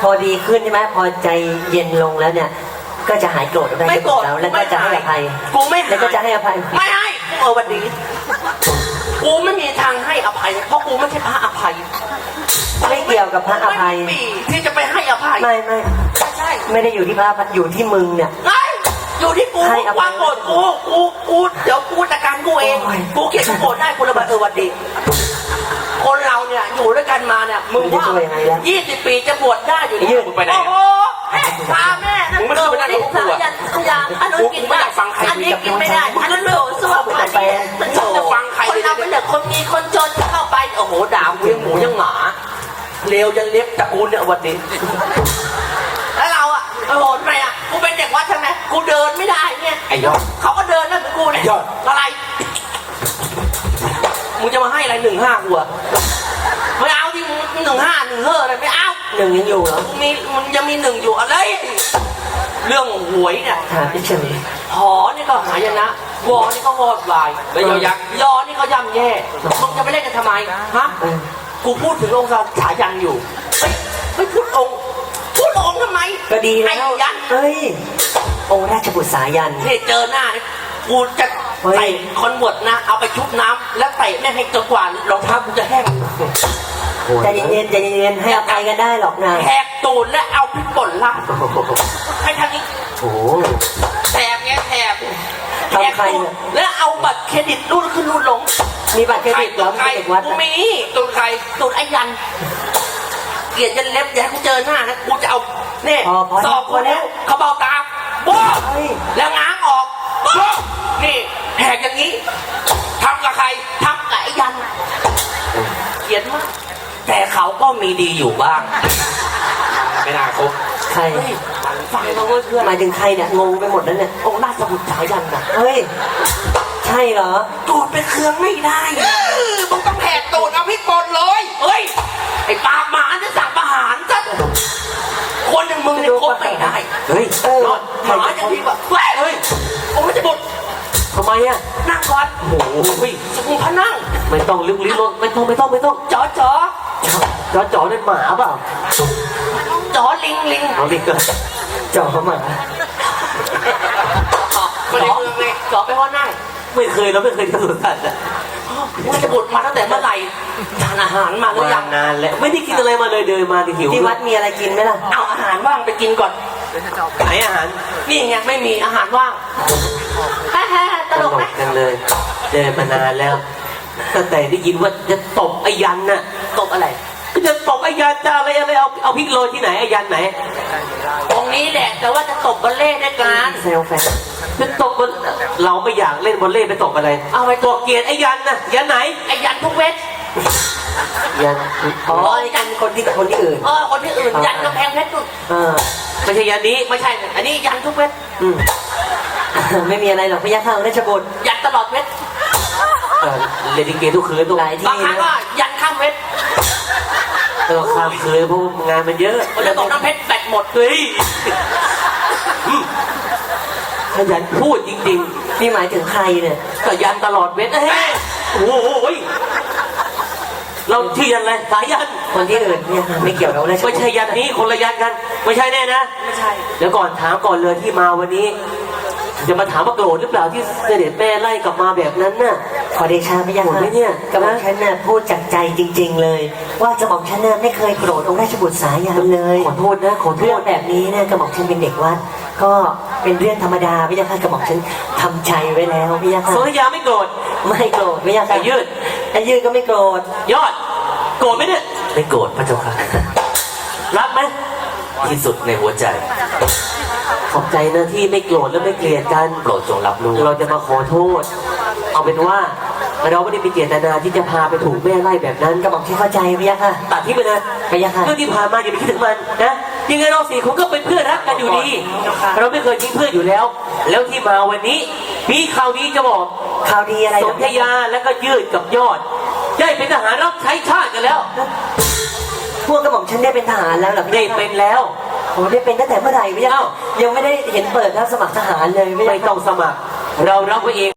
พอดีขึ้นใช่ไหมพอใจเย็นลงแล้วเนี่ย ก็จะหายโกรธได้ไม่โกรธแล้วแล้วก็จะให้อภัยกูไม่ให้แล้วก็จะให้อภัยไม่ให้กูเออวันนี้กูไม่มีทางให้อภัย เพราะกูไม่ใช่พระอภัยไม่เกี่ยวกับพระอภัยไม่มีที่จะไปให้อภัยไม่ไม่ไม่ใช่ไม่ได้อยู่ที่พระอภัยอยู่ที่มึงเนี่ยไอ้อยู่ที่กูให้อภัยวางโกรธกูกูกูเดี๋ยวกูจัดการกูเองโอ้ยกูเขียนกูโกรธได้กูระเบิดเออวันดีคนเราเนี่ยอยู่ด้วย กันมาเนี่ยมึงว่าจะช่วยยังไงล่ะยี่สิบปีจะบวชได้อยู่ไอ้ยืดมึงไปไหนโอ้โหแม่พาแม่นั่นมึงไม่เคยไปนั่งกับกูอะยันทุกอย่างอันนู้นกินกูไม่อยากฟังใครอันนี้กินไม่ได้อันนั้นเหลวส้วมอันนี้มันโถจะฟังใครคนเราเป็นเด็กคนมีคนจนเข้าไปโอ้โหด่ากูยังหมูยังหมาเลวยันเล็บตระกูลเนี่ยวันนี้แล้วเราอะโอ้โหทำไมอะกูเป็นเด็กวัดใช่ไหมกูเดินไม่ได้เนี่ยไอ้ยอดเขาก็เดินนั่นเหมือนกูเนี่ยยอดอะไรมึงจะมาให้อะไรหนึ่งห้ากูอะไม่เอาที่มึง หนึ่งห้าหนึ่งเฮ้ออะไรไม่เอาหนึ่งยังอยู่เหรอมึงมีมึงยังมีหนึ่งอยู่อะไร เรื่องหวยเนี่ยถามเฉยหอนี่ก็หายนะวอนี่ก็วอดวายแล้วยอยักษ์ ยอนี่ก็ย่ำแย่มึงจะไปเล่นกันทำไมฮะเออกูพูดถึงองค์สายันอยู่เฮ้ยไม่พูดองค์พูดองค์ทำไมก็ดีแล้วไอ้ยันเฮ้ยองค์ราชบุตรสายันนี่เจอหน้านี่กูจะเฮ้ย ใส่คอนเวิร์ตนะ เอาไปชุบน้ำแล้วเตะแม่งให้จนกว่ารองเท้ากูจะแห้ง ใจเย็นๆใจเย็นๆให้อภัยกันได้หรอกนะแหกตูดและเอาพริกป่นราดให้ทางนี้โอ้โหแถบเงี้ยแถบทำใครเนี่ยแล้วเอาบัตรเครดิตรูดขึ้นรูดลงมีบัตรเครดิตเหรอใครเป็นเด็กวัดกูนะมีตูนใครตูดไอ้ยัน เกลียดยันเล็บอย่าให้กูเจอหน้านะกูจะเอาเนี่ยพอพอสอบพคอนแล้แล้ววเขาเบาตาโป๊ะเฮ้ยแล้วง้าง มีดีอยู่บ้าง ไม่น่าคบใครเฮ้ยฟังมาเว้ยเพื่อนหมายถึงใครเนี่ยงงไปหมดแล้วเนี่ยองค์ราชบุตรสายันน่ะเฮ้ย ใช่เหรอ ตูดไปเครื่องไม่ได้มึงต้องแหกตูดเอาพริกป่นเลยเฮ้ย ไอ้ปากหมาจะสั่งประหารซะคนอย่างมึงเนี่ยคบไม่ได้เฮ้ยเออหมาอย่างนี้แบบเฮ้ยเฮ้ยองค์ราชบุตรทำไมอะนั่งก่อนโอ้โหเฮ้ยสุขุมพระนั่งไม่ต้องลึกลิ้นลงไม่ต้องไม่ต้องไม่ต้องจ๋อจ๋อ จอจอนั่นหมาเปล่าจ๋อลิงลิงเอาดิเกิดจอหมาจ๋อจ๋อไปว่านั่งไม่เคยเราไม่เคยทำสวนสัตว์อะราชบุตรมาตั้งแต่เมื่อไหร่ทานอาหารมาหรือยังนานแล้วไม่ได้กินอะไรมาเลยเดินมาดิหิวที่วัดมีอะไรกินไหมล่ะเอาอาหารว่างไปกินก่อน ไหนอาหารนี่ไงไม่มีอาหารว่างฮ่าฮ่าฮ่าตตลลกกไหมจังเลย เดินมานานแล้วตั้งแต่ได้ยินว่าจะตบไอ้ยันน่ะ ตบอะไรก็จะตบไอ้ยันจะอะไรอะไรเอาเอาพริกโรยที่ไหนไอ้ยันไหน ตรงนี้แหละแต่ว่าจะตบบอลเล่ด้วยกันเซลแฟนจะตบบนเราไม่อยากเล่นบอลเล่ไปตบอะไร เอาไปตัวเกลียดไอ้ยันน่ะยันไหนไอ้ยันทุกเวทยันอ๋อไอ้ยันคนที่คนที่อื่นเออคนที่อื่นยันกำแพงเพชรนู่นเออไม่ใช่ยันนี้ไม่ใช่ อันนี้ยันทุกเวทอืมไม่มีอะไรหรอกพยักข้างราชบุตรยันตลอดเวทเออเล่นลิเกทุกคืนทุกหลายบางที่ครั้งนะก็ยันข้ามเวท เออข้ามคืนเพราะว่างานมันเยอะคนจะตกน้ำเพชรแบตหมดเฮ้ยขยันพูดจริงๆนี่หมายถึงใครเนี่ยก็ยันตลอดเวทเฮ้ยโอ้โหเราชื่อยันอะไรสายยันคนที่อื่นเนี่ยไม่เกี่ยวกับไม่ใช่ยันนี้คนละยันกัน ไม่ใช่แน่นะไม่ใช่ เดี๋ยวก่อนถามก่อนเลยที่มาวันนี้จะมาถามว่าโกรธหรือเปล่าที่เสด็จแม่ไล่กลับมาแบบนั้นน่ะ ขอเดชาพระยาค่ะเนี่ย กระหม่อมฉันน่ะพูดจากใจจริง ๆ เลย ว่ากระหม่อมฉันน่ะไม่เคยโกรธองค์ราชบุตรสายันเลยขอโทษนะขอโทษแบบนี้เนี่ยกระหม่อมฉันเป็นเด็กวัด ก็เป็นเรื่องธรรมดาพระยาค่ะกระหม่อมฉันทำใจไว้แล้วพระยาค่ะสุริยาไม่โกรธ ไม่โกรธพระยาค่ะไอ้ยืด ไอ้ยืดก็ไม่โกรธยอด โกรธไหมเนี่ย ไม่โกรธพระเจ้าค่ะ รักไหมที่สุดในหัวใจ ขอบใจนะที่ไม่โกรธและไม่เกลียดกัน โปรดจงรับรู้ เราจะมาขอโทษ เอาเป็นว่า เราไม่ได้มีเจตนาที่จะพาไปถูกแม่ไล่แบบนั้นก็บอกที่เข้าใจพะยะค่ะ ตัดที่ไปเลยพะยะค่ะ เรื่องที่ผ่านมาอย่าไปคิดถึงมันนะยังไงเราสี่คนก็เป็นเพื่อนรักกันอยู่ดี เราไม่เคยทิ้งเพื่อนอยู่แล้ว แล้วที่มาวันนี้ มีข่าวดีจะบอกข่าวดีอะไรสนธยาและก็ยืดกับยอด ได้เป็นทหารรับใช้ชาติกันแล้ว พวกกระหม่อมฉันได้เป็นทหารแล้วเหรอได้เป็นแล้วโอ้ได้เป็นตั้งแต่เมื่อไหร่พี่ยังยังไม่ได้เห็นเปิดรับสมัครทหารเลยไม่ต้องสมัคร เรารับไว้เอง